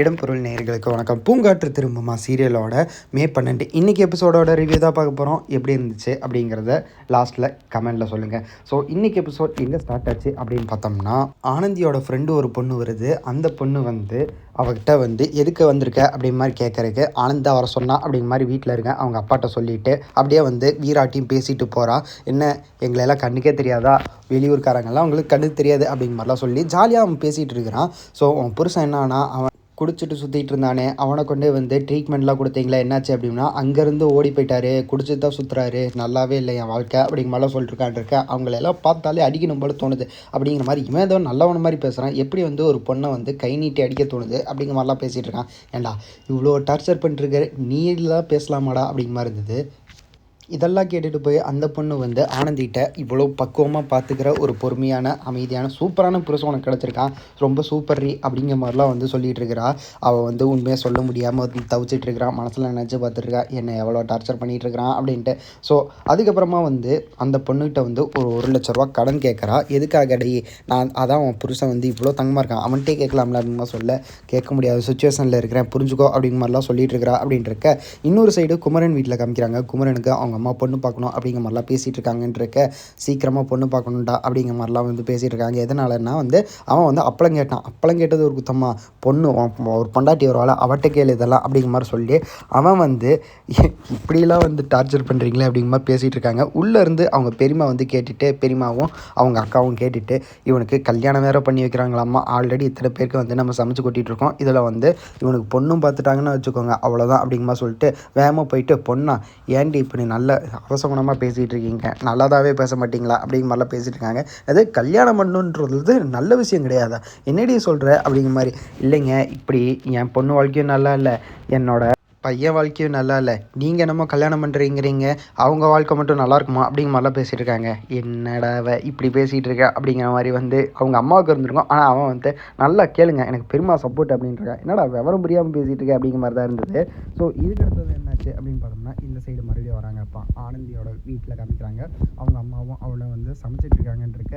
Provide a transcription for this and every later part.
இடம்பொருள் நேயர்களுக்கு வணக்கம். பூங்காற்று திரும்புமா சீரியலோட மே பன்னெண்டு. இன்றைக்கி எபிசோடோட ரிவ்யூ தான் பார்க்க போகிறோம் எப்படி இருந்துச்சு அப்படிங்கிறத லாஸ்ட்டில் கமெண்டில் சொல்லுங்கள் ஸோ இன்றைக்கி எபிசோட் எங்கே ஸ்டார்ட் ஆச்சு அப்படின்னு பார்த்தோம்னா ஆனந்தியோட ஃப்ரெண்டு ஒரு பொண்ணு வருது. அந்த பொண்ணு வந்து அவகிட்ட வந்து எதுக்கு வந்திருக்க? அப்படிங்கிற மாதிரி கேட்குறக்கு ஆனந்தா வர சொன்னா அப்படிங்கிற மாதிரி வீட்டில் இருக்க அவங்க அப்பாட்ட சொல்லிட்டு அப்படியே வந்து வீராட்டியும் பேசிட்டு போகிறா என்ன எங்களெல்லாம் கண்ணுக்கே தெரியாதா? வெளியூர்காரங்கெல்லாம் அவங்களுக்கு கண்ணுக்கு தெரியாது அப்படிங்கிற மாதிரிலாம் சொல்லி ஜாலியாக அவன் பேசிகிட்டு இருக்கிறான். ஸோ அவன் புருஷன் என்னன்னா அவன் குடிச்சிட்டு சுற்றிட்டு இருந்தானே அவனை கொண்டே வந்து ட்ரீட்மெண்ட்லாம் கொடுத்தீங்களா என்னாச்சு அப்படின்னா அங்கேருந்து ஓடி போயிட்டாரு குடிச்சிட்டு தான் சுற்றுறாரு நல்லாவே இல்லை என் வாழ்க்கை அப்படிங்கிற மாதிரிலாம் சொல்லிட்டுருக்கான் அவங்கள அவங்களெல்லாம் பார்த்தாலே அடிக்கணும் போல தோணுது. அப்படிங்கிற மாதிரி இவன் ஏதோ நல்லவன மாதிரி பேசுகிறான் எப்படி வந்து ஒரு பொண்ணை வந்து கை நீட்டி அடிக்க தோணுது அப்படிங்கிற மாதிரிலாம் பேசிகிட்டு இருக்கான். ஏண்டா இவ்வளோ டார்ச்சர் பண்ணிட்டுருக்க நீ எல்லாம் பேசலாமாடா அப்படிங்கிற மாதிரி இருந்தது. இதெல்லாம் கேட்டுட்டு போய் அந்த பொண்ணு வந்து ஆனந்திகிட்ட இவ்வளோ பக்குவமாக பார்த்துக்கிற ஒரு பொறுமையான அமைதியான சூப்பரான புருஷன் உனக்கு கிடச்சிருக்கான் ரொம்ப சூப்பர் ரீ அப்படிங்கிற மாதிரிலாம் வந்து சொல்லிட்டு இருக்கிறா. அவள் வந்து உண்மையாக சொல்ல முடியாமல் தவிச்சிட்டு இருக்கிறான் மனசில் நினச்சி பார்த்துருக்கா என்னை எவ்வளோ டார்ச்சர் பண்ணிகிட்டு இருக்கிறான் அப்படின்ட்டு. ஸோ அதுக்கப்புறமா வந்து அந்த பொண்ணுகிட்ட வந்து ஒரு ஒரு லட்ச ரூபா கடன் கேட்குறா. எதுக்காக டே நான் அதான் அவன் புருஷன் வந்து இவ்வளோ தங்கமாக இருக்கான். அவன்கிட்டே கேட்கலாம்ல அப்படின்னு சொல்ல கேட்க முடியாத சுச்சுவேஷனில் இருக்கிறேன். புரிஞ்சுக்கோ அப்படிங்கிற மாதிரிலாம் சொல்லிட்டு இருக்கிறா அப்படின்ட்டு இருக்க. இன்னொரு சைடு குமரன் வீட்டில் காமிக்கிறாங்க. குமரனுக்கு அவங்க அம்மா பொண்ணு பார்க்கணும் அப்படிங்கிற மாதிரிலாம் பேசிகிட்டு இருக்காங்கன்றிருக்க சீக்கிரமாக பொண்ணு பார்க்கணுண்டா அப்படிங்கிற மாதிரிலாம் வந்து பேசிகிட்டு இருக்காங்க எதனாலன்னா வந்து அவன் வந்து அப்பளம் கேட்டான். அப்பளம் கேட்டது ஒரு குத்தம்மா பொண்ணு ஒரு பொண்டாட்டி வருவாள் அவட்ட கேளு இதெல்லாம் அப்படிங்கிற மாதிரி சொல்லி அவன் வந்து இப்படிலாம் வந்து டார்ச்சர் பண்ணுறீங்களே அப்படிங்கிற மாதிரி பேசிகிட்டு இருக்காங்க உள்ளேருந்து அவங்க பெரியமா வந்து கேட்டுட்டு பெரியமாவும் அவங்க அக்காவும் கேட்டுட்டு இவனுக்கு கல்யாணம் வேறு பண்ணி வைக்கிறாங்களாம்மா. ஆல்ரெடி இத்தனை பேருக்கு வந்து நம்ம சமைச்சு கொட்டிகிட்டு இருக்கோம் இதில் வந்து இவனுக்கு பொண்ணும் பார்த்துட்டாங்கன்னு வச்சுக்கோங்க அவ்வளோதான் அப்படிங்கிற மாதிரி சொல்லிட்டு வேகமாக போயிட்டு பொண்ணா ஏன்டி இப்படி நல்ல அவசகுணமாக பேசிகிட்டு இருக்கீங்க. நல்லாதாவே பேச மாட்டீங்களா? அப்படிங்கிற மாதிரிலாம் பேசிகிட்டு இருக்காங்க. அது கல்யாணம் பண்ணுன்றது நல்ல விஷயம் கிடையாதா? என்னடி சொல்கிற அப்படிங்கிற மாதிரி. இல்லைங்க இப்படி என் பொண்ணு வாழ்க்கையும் நல்லா இல்லை. என்னோட பையன் வாழ்க்கையும் நல்லா இல்லை நீங்கள் என்னமோ கல்யாணம் பண்ணுறீங்கிறீங்க அவங்க வாழ்க்கை மட்டும் நல்லா இருக்குமா அப்படிங்கிற மாதிரிலாம் பேசிகிட்டு இருக்காங்க என்னடா அவ இப்படி பேசிகிட்டு இருக்க அப்படிங்கிற மாதிரி வந்து அவங்க அம்மாவுக்கு இருந்திருக்கும். ஆனால் அவன் வந்து நல்லா கேளுங்க. எனக்கு பெருமா சப்போர்ட் அப்படின்ட்டு என்னடா விவரம் புரியாமல் பேசிகிட்டு இருக்க அப்படிங்கிற மாதிரி தான் இருந்தது. ஸோ இதுக்கு அடுத்தது என்னாச்சு அப்படின்னு பார்த்தோம்னா இந்த சைடு மறுபடியும் வராங்க. அப்பா ஆனந்தியோட வீட்டில் காமிக்கிறாங்க. அவங்க அம்மாவும் அவளை வந்து சமைச்சிட்டு இருக்காங்கன்னு இருக்க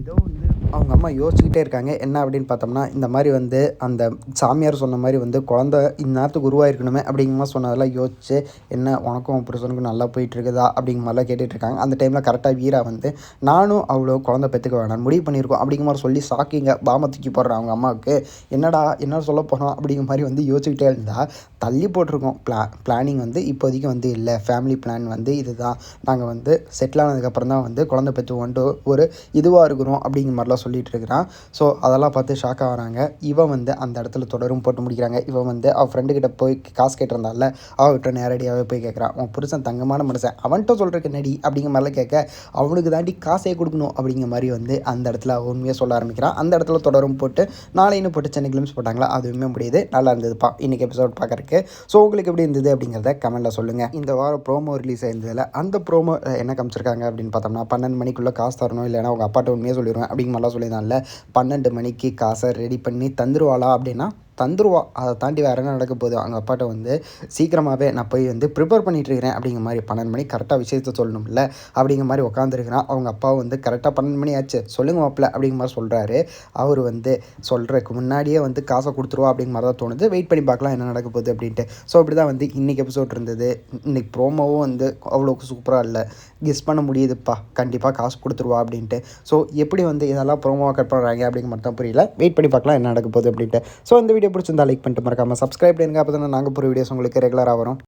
இதோ வந்து அவங்க அம்மா யோசிச்சுக்கிட்டே இருக்காங்க. என்ன அப்படின்னு பார்த்தோம்னா இந்த மாதிரி வந்து அந்த சாமியார் சொன்ன மாதிரி வந்து குழந்த இந்நேரத்துக்கு உருவாயிருக்கணுமே அப்படிங்கிற மாதிரி சொன்னதெல்லாம் யோசிச்சு என்ன உனக்கும் உன் புருஷனுக்கும் நல்லா போயிட்டுருக்குதா அப்படிங்கிற மாதிரிலாம் கேட்டுட்ருக்காங்க அந்த டைமில் கரெக்டாக வீரா வந்து நானும் அவ்வளோ குழந்தை பெற்றுக்க வேணாம் முடிவு பண்ணியிருக்கோம் அப்படிங்கிற மாதிரி சொல்லி சாக்கிங்க பாம தூக்கி போடுறான் அவங்க அம்மாவுக்கு. என்னடா என்ன சொல்ல போகிறோம் அப்படிங்கிற மாதிரி வந்து யோசிச்சுக்கிட்டே இருந்தால் தள்ளி போட்டிருக்கோம். பிளா பிளானிங் வந்து இப்போதைக்கு வந்து இல்லை. ஃபேமிலி பிளான் வந்து இதுதான். நாங்கள் வந்து செட்டில் ஆனதுக்கப்புறம் தான் வந்து குழந்தை பெற்றுவோன்ட்டு ஒரு இதுவாக இருக்கிறோம் அப்படிங்கிற மாதிரிலாம் சொல்லிட்டு இருக்கிறான் ஸோ அதெல்லாம் பார்த்து ஷாக்காக ஆகிறாங்க. இவன் வந்து அந்த இடத்துல தொடரும் போட்டு முடிக்கிறாங்க. இவன் வந்து அவன் ஃப்ரெண்டுக்கிட்ட போய் காசு கேட்டு கேட்டிருந்தால அவகிட்ட நேரடியாகவே போய் கேட்குறான். உன் புருஷன் தங்கமான மனுஷன். அவன்கிட்ட சொல்கிறக்கு நடி அப்படிங்கிற மாதிரிலாம் கேட்க அவனுக்கு தாண்டி காசே கொடுக்கணும். அப்படிங்கிற மாதிரி வந்து அந்த இடத்துல அவன் உண்மையாக சொல்ல ஆரம்பிக்கிறான். அந்த இடத்துல தொடரும் போட்டு நாளைன்னு போட்டு சென்னை கிளிம்ஸ் போட்டாங்களா? அதுவுமே முடியுது. நல்லா இருந்ததுப்பா. இன்றைக்கி எபிசோட் பார்க்குறக்கு ஸோ உங்களுக்கு எப்படி இருந்தது அப்படிங்கிறத கமெண்ட்டில் சொல்லுங்கள் இந்த வாரம் ப்ரோமோ ரிலீஸ் ஆயிருந்ததில் அந்த ப்ரோமோ என்ன காமிச்சிருக்காங்க அப்படின்னு பார்த்தோம்னா பன்னெண்டு மணிக்குள்ளே காசு தரணும். இல்லைனா உங்கள் அப்பாட்ட உண்மையாக சொல்லிடுவேன். அப்படிங்கிற மாதிரிலாம் சொல்லியிருந்தான்ல பன்னெண்டு மணிக்கு காசை ரெடி பண்ணி தந்துருவாளா அப்படின்னா தந்துருவா. அதை தாண்டி வேறு என்ன நடக்க போகுது? அவங்க அப்பாட்ட வந்து சீக்கிரமாகவே நான் போய் வந்து ப்ரிப்பேர் பண்ணிட்டுருக்கிறேன் அப்படிங்கிற மாதிரி பன்னெண்டு மணி கரெக்டாக விஷயத்த சொல்லணும்ல அப்படிங்கிற மாதிரி உட்காந்துருக்கிறான் அவங்க அப்பா வந்து கரெக்டாக பன்னெண்டு மணி ஆச்சு. சொல்லுங்க மாப்பிள்ள அப்படிங்கிற மாதிரி சொல்கிறாரு அவர் வந்து சொல்கிறதுக்கு முன்னாடியே வந்து காசை கொடுத்துருவா அப்படிங்கிற மாதிரி தான் தோணுது. வெயிட் பண்ணி பார்க்கலாம் என்ன நடக்க போகுது அப்படின்ட்டு. ஸோ அப்படி தான் வந்து இன்றைக்கி எபிசோட் இருந்தது. இன்னைக்கு ப்ரோமோவும் வந்து அவ்வளோ சூப்பராக இல்லை. கெஸ் பண்ண முடியுதுப்பா. கண்டிப்பாக காசு கொடுத்துருவா அப்படின்ட்டு. ஸோ எப்படி வந்து இதெல்லாம் ப்ரோமோவாக கட் பண்ணுறாங்க அப்படிங்கிற மாதிரி தான் புரியல. வெயிட் பண்ணி பார்க்கலாம் என்ன நடக்க போகுது அப்படின்ட்டு. ஸோ இந்த வீடியோ பிடிச்சிருந்தா லைக் பண்ணிட்டு மறக்காமல் சப்ஸ்கிரைப் பண்ணுங்க அப்போ தானே நாங்கள் போகிற வீடியோஸ் உங்களுக்கு ரெகுலராக வரும்.